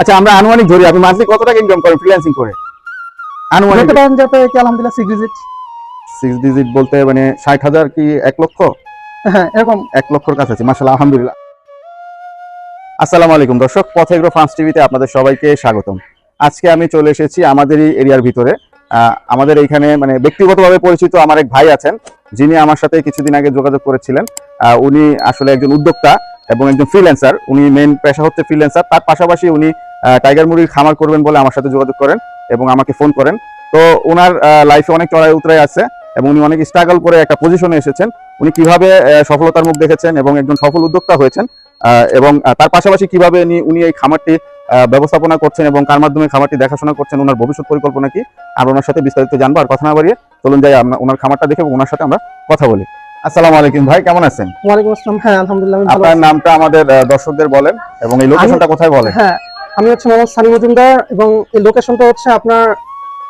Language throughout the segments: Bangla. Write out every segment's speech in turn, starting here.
আচ্ছা আমরা আনুমানিক ধরি আপনি মান্থলি কত টাকা ইনকাম করেন ফ্রিল্যান্সিং করে? আনুমানিক বলতে পারেন যাতে আলহামদুলিল্লাহ সিক্স ডিজিট সিক্স ডিজিট বলতে মানে ষাট হাজার কি এক লক্ষ? হ্যাঁ এরকম। এক লক্ষর কাছাকাছি মাসাল্লাহ আলহামদুলিল্লাহ। আসসালামু আলাইকুম দর্শক পথ এগ্রো ফার্মস টিভিতে আপনাদের সবাইকে স্বাগতম। আজকে আমি চলে এসেছি আমাদেরই এরিয়ার ভিতরে। আমাদের এইখানে মানে ব্যক্তিগতভাবে পরিচিত আমার এক ভাই আছেন। যিনি আমার সাথে কিছুদিন আগে যোগাযোগ করেছিলেন উনি আসলে একজন উদ্যোক্তা এবং একজন ফ্রিল্যান্সার উনি মেন পেশা হচ্ছে ফ্রিল্যান্সার তার পাশাপাশি উনি টাইগার মুরগির খামার করবেন বলে আমার সাথে যোগাযোগ করেন এবং আমাকে ফোন করেন। তো ওনার লাইফে অনেক চড়াই উতরাই আছে এবং উনি অনেক স্ট্রাগল করে একটা পজিশনে এসেছেন। উনি কীভাবে সফলতার মুখ দেখেছেন এবং একজন সফল উদ্যোক্তা হয়েছেন এবং তার পাশাপাশি কীভাবে উনি- এই খামারটি ব্যবস্থাপনা করছেন এবং কার মাধ্যমে খামারটি দেখাশোনা করছেন ওনার ভবিষ্যৎ পরিকল্পনা কি আমরা ওনার সাথে বিস্তারিত জানব। আর কথা না বাড়িয়ে চলুন যাই আমরা ওনার খামারটা দেখে ওনার সাথে আমরা কথা বলি। আসসালামু আলাইকুম ভাই কেমন আছেন? ওয়ালাইকুম আসসালাম। হ্যাঁ আলহামদুলিল্লাহ আমি ভালো আপনার নামটা আমাদের দর্শকদের বলেন এবং এই লোকেশনটা কোথায় বলেন? হ্যাঁ আমি হচ্ছে মোহাম্মদ সানি মজুমদার এবং এই লোকেশনটা হচ্ছে আপনার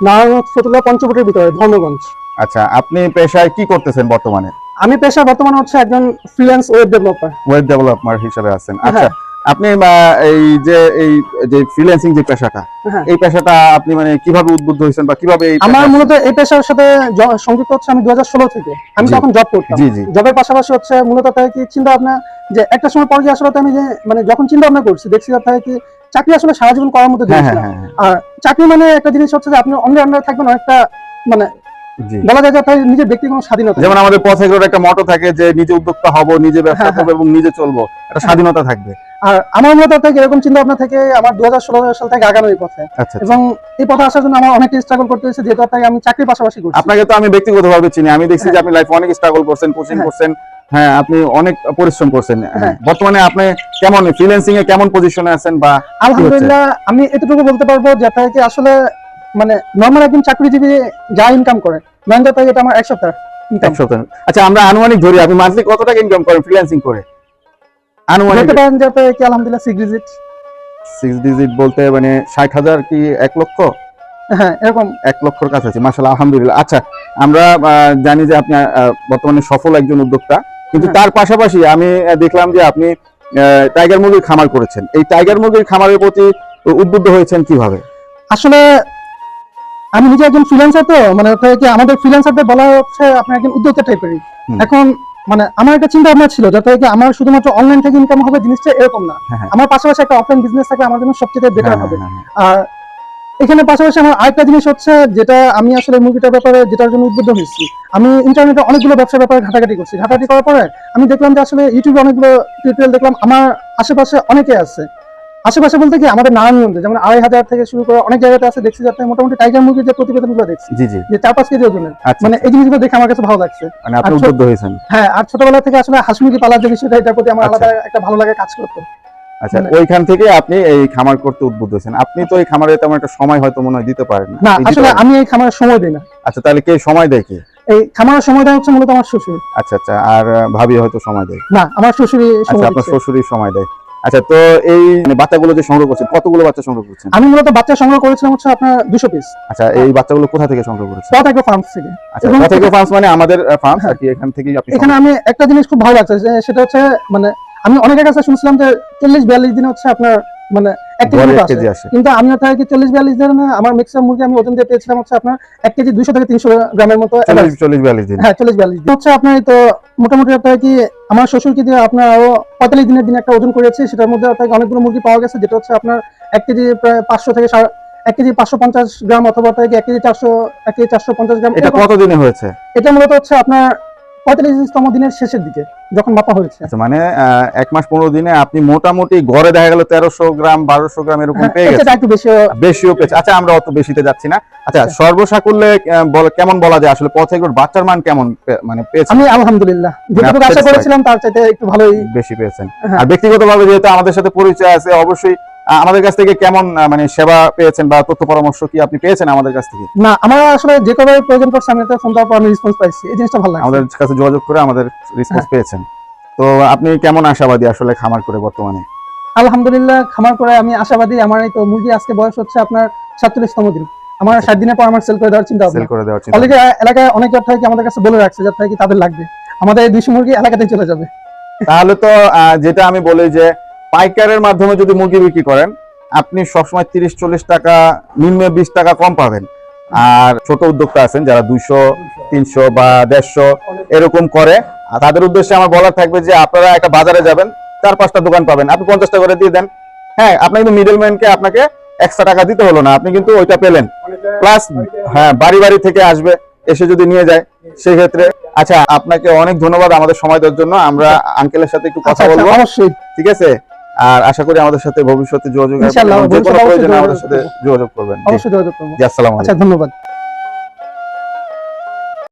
নারায়ণ ফতুল্লা পঞ্চবটির ভিতরে ধর্মগঞ্জ। আচ্ছা আপনি পেশায় কি করতেছেন বর্তমানে? আমি পেশা বর্তমানে হচ্ছে একজন freelance web developer web developer হিসেবে আছেন। আচ্ছা হ্যাঁ। আপনি এই যে এই যে ফ্রিল্যান্সিং যে পেশাটা হ্যাঁ। এই পেশাটা আপনি মানে কীভাবে উদ্বুদ্ধ হয়েছেন বা কীভাবে এই আমার মূলত এই পেশার সাথে সংযুক্ত হচ্ছে আমি দু থেকে। আমি তখন জব করতাম। জি জি। জবের পাশাপাশি হচ্ছে মূলত তাই কি চিন্তা ভাবনা যে একটা সময় পর গিয়ে আসলে আমি যে মানে যখন চিন্তা ভাবনা করছি দেখছি তাই কি চাকরি আসলে সারা জীবন করার মতো জিনিস হ্যাঁ না। হ্যাঁ আর চাকরি মানে একটা জিনিস হচ্ছে যে আপনি অন্যের আন্ডারে থাকবেন অনেকটা মানে বলা যায় যে তাই নিজের ব্যক্তিগত স্বাধীনতা। যেমন আমাদের পথ একটা মটো থাকে যে নিজে উদ্যোক্তা হব নিজে ব্যবসা করব এবং নিজে চলবো। একটা স্বাধীনতা থাকবে। আর আমার মূলত থেকে এরকম চিন্তা ভাবনা থেকে আমার দু সাল থেকে আগানো এই পথে আচ্ছা আচ্ছা। এবং এই পথে আসার জন্য আমার অনেক স্ট্রাগল করতে হয়েছে যেহেতু তাই আমি চাকরির পাশাপাশি করছি আপনাকে তো আমি ব্যক্তিগতভাবে চিনি আমি দেখছি যে হ্যাঁ। আপনি লাইফে অনেক স্ট্রাগল করছেন কোচিং হ্যাঁ। করছেন হ্যাঁ আপনি অনেক পরিশ্রম করছেন হ্যাঁ। বর্তমানে আপনি কেমন ফ্রিল্যান্সিং এ কেমন পজিশনে আছেন বা আলহামদুলিল্লাহ আমি এতটুকু বলতে পারব যে তাই কি আসলে মানে নর্মাল একজন চাকরিজীবী যা ইনকাম করে নয়ন তাই এটা আমার এক সপ্তাহ এক সপ্তাহ আচ্ছা আমরা আনুমানিক ধরি আপনি মান্থলি কত টাকা ইনকাম করেন ফ্রিল্যান্সিং করে আনুমানিক। পারেন যে তাই কি আলহামদুলিল্লাহ সিক্স ডিজিট সিক্স ডিজিট বলতে মানে ষাট হাজার কি এক লক্ষ? হ্যাঁ এরকম। এক লক্ষর কাছাকাছি মাসাল্লাহ আলহামদুলিল্লাহ। আচ্ছা আমরা জানি যে আপনি বর্তমানে সফল একজন উদ্যোক্তা কিন্তু হ্যাঁ। তার পাশাপাশি আমি দেখলাম যে আপনি টাইগার মুরগির খামার করেছেন। এই টাইগার মুরগির খামারের প্রতি উদ্বুদ্ধ হয়েছেন কীভাবে? আসলে আমি নিজে একজন ফ্রিল্যান্সার তো মানে আমাদের ফ্রিল্যান্সারদের বলা হচ্ছে আপনি একজন উদ্যোক্তা টাইপেরই এখন মানে আমার একটা চিন্তা ভাবনা ছিল যাতে কি আমার শুধুমাত্র অনলাইন থেকে ইনকাম হবে জিনিসটা এরকম না। হ্যাঁ, হ্যাঁ। আমার পাশাপাশি একটা অফলাইন বিজনেস থাকলে আমার জন্য সবচেয়ে বেটার হ্যাঁ, হবে। আর এখানে পাশাপাশি আমার আরেকটা জিনিস হচ্ছে যেটা আমি আসলে মুভিটার ব্যাপারে যেটার জন্য উদ্বুদ্ধ হয়েছি। আমি ইন্টারনেটে অনেকগুলো ব্যবসার ব্যাপারে ঘাটাঘাটি করছি। ঘাটাঘাটি করার পরে আমি দেখলাম যে আসলে ইউটিউবে অনেকগুলো টিউটোরিয়াল দেখলাম। আমার আশেপাশে অনেকে আছে। আশেপাশে বলতে কি আমাদের নারায়ণগঞ্জে যেমন আড়াই হাজার থেকে শুরু করে অনেক জায়গাতে আছে দেখছি যাতে মোটামুটি টাইগার মুরগির যে প্রতিবেদনগুলো দেখছি জি জি। যে চার পাঁচ কেজি ওজনের। আচ্ছা। মানে এই জিনিসগুলো দেখে আমার কাছে ভালো লাগছে। মানে আপনি। উদ্বুদ্ধ হয়েছেন। হ্যাঁ আর ছোটবেলা থেকে আসলে হাঁস মুরগি পালার যে বিষয়টা এটার প্রতি আমার আচ্ছা। আলাদা একটা ভালো লাগে কাজ করতো। আচ্ছা মানে- ওইখান থেকে আপনি এই খামার করতে উদ্বুদ্ধ হয়েছেন। আপনি তো এই খামারে তেমন একটা সময় হয়তো মনে হয় দিতে পারেন না। আসলে আমি এই খামারের সময় দিই না। আচ্ছা তাহলে কে সময় দেয় কে? এই খামারের সময়টা হচ্ছে মূলত আমার শ্বশুর। আচ্ছা আচ্ছা আর ভাবি হয়তো সময় দেয়। না আমার শ্বশুরই আচ্ছা আপনার। শ্বশুরই সময় দেয়। আচ্ছা তো এই বাচ্চা বাচ্চাগুলো যে সংগ্রহ করছেন কতগুলো বাচ্চা সংগ্রহ করছেন? আমি মূলত বাচ্চা সংগ্রহ করেছিলাম হচ্ছে আপনার দুশো পিস আচ্ছা এই বাচ্চাগুলো কোথা থেকে সংগ্রহ করেছেন? পথ ফার্মস থেকে। আচ্ছা থেকে ফার্মস মানে আমাদের ফার্মস হ্যাঁ। আর কি এখান থেকেই আপনি এখানে আমি একটা জিনিস খুব ভালো লাগছে যে সেটা হচ্ছে মানে আমি অনেকের কাছে শুনছিলাম যে চল্লিশ বিয়াল্লিশ দিনে হচ্ছে আপনার মানে এক কেজি আসে। কিন্তু আমি কি চল্লিশ বিয়াল্লিশ দিনে আমার ম্যাক্সিমাম মুরগি আমি ওজন দিয়ে পেয়েছিলাম হচ্ছে আপনার এক কেজি দুশো থেকে তিনশো গ্রামের মতো চল্লিশ চল্লিশ বিয়াল্লিশ দিন। হ্যাঁ চল্লিশ বিয়াল্লিশ দিন। হচ্ছে আপনার তো মোটামুটি আপনার কি আমার শ্বশুরকে দিয়ে আপনার আরও পঁয়তাল্লিশ দিনের দিন একটা ওজন করেছি সেটার মধ্যে আপনার অনেকগুলো মুরগি পাওয়া গেছে যেটা হচ্ছে আপনার এক কেজি প্রায় পাঁচশো থেকে এক কেজি পাঁচশো পঞ্চাশ গ্রাম অথবা এক কেজি চারশো এক কেজি চারশো পঞ্চাশ গ্রাম এটা এরকম- কত দিনে হয়েছে? এটা মূলত হচ্ছে আপনার পঁয়তাল্লিশতম দিনের শেষের দিকে যখন মাপা হয়েছে। আচ্ছা মানে এক মাস পনেরো দিনে আপনি মোটামুটি ঘরে দেখা গেল তেরোশো গ্রাম বারোশো গ্রাম এরকম হ্যাঁ, পেয়ে গেছে একটু বেশি বেশিও পেয়েছে। আচ্ছা আমরা অত বেশিতে যাচ্ছি না। আচ্ছা সর্বসাকুল্যে আহ, বল- কেমন বলা যায় আসলে পথে বাচ্চার মান কেমন মানে পেয়েছে আমি আলহামদুলিল্লাহ যেটুকু আশা করেছিলাম তার চাইতে একটু ভালোই বেশি পেয়েছেন। হ্যাঁ। আর ব্যক্তিগতভাবে যেহেতু আমাদের সাথে পরিচয় আছে অবশ্যই আমাদের কাছ থেকে কেমন মানে সেবা পেয়েছেন বা তথ্য পরামর্শ কি আপনি পেয়েছেন আমাদের কাছ থেকে? না আমার আসলে যে কবে প্রয়োজন পড়ছে আমি ফোন দেওয়ার পর আমি রেসপন্স পাইছি। এই জিনিসটা ভালো আমাদের কাছে যোগাযোগ করে আমাদের রেসপন্স হ্যাঁ। পেয়েছেন। তো আপনি কেমন আশাবাদী আসলে খামার করে বর্তমানে? আলহামদুলিল্লাহ খামার করে আমি আশাবাদী। আমার এই তো মুরগি আজকে বয়স হচ্ছে আপনার সাতচল্লিশতম দিন। আমার ষাট দিনের পর আমার সেল করে দেওয়ার চিন্তা সেল করে দেওয়ার চিন্তা অলরেডি এলাকায় অনেক জন থেকে আমাদের কাছে বলে রাখছে যাতে কি তাদের লাগবে। আমাদের এই দুইশো মুরগি এলাকাতে চলে যাবে। তাহলে তো যেটা আমি বলি যে পাইকারের মাধ্যমে যদি মুরগি বিক্রি করেন আপনি সবসময় তিরিশ চল্লিশ টাকা নিম্নে বিশ টাকা কম পাবেন। আর ছোট উদ্যোক্তা আছেন যারা দুইশো তিনশো বা দেড়শো এরকম করে। আর তাদের উদ্দেশ্যে আমার বলার থাকবে যে আপনারা একটা বাজারে যাবেন চার পাঁচটা দোকান পাবেন। আপনি পঞ্চাশ টাকা করে দিয়ে দেন। হ্যাঁ আপনার কিন্তু মিডল ম্যানকে আপনাকে এক্সট্রা টাকা দিতে হলো না আপনি কিন্তু ওইটা পেলেন। প্লাস হ্যাঁ বাড়ি বাড়ি থেকে আসবে এসে যদি নিয়ে যায় সেই ক্ষেত্রে আচ্ছা আপনাকে অনেক ধন্যবাদ আমাদের সময় দেওয়ার জন্য। আমরা আঙ্কেলের সাথে একটু কথা আচ্ছা, আচ্ছা, বলব। অবশ্যই। ঠিক আছে? আর আশা করি আমাদের সাথে ভবিষ্যতে যোগাযোগ ইনশাআল্লাহ, আমাদের সাথে যোগাযোগ করবেন। অবশ্যই যোগাযোগ করব। জি আসসালামু আলাইকুম। আচ্ছা ধন্যবাদ।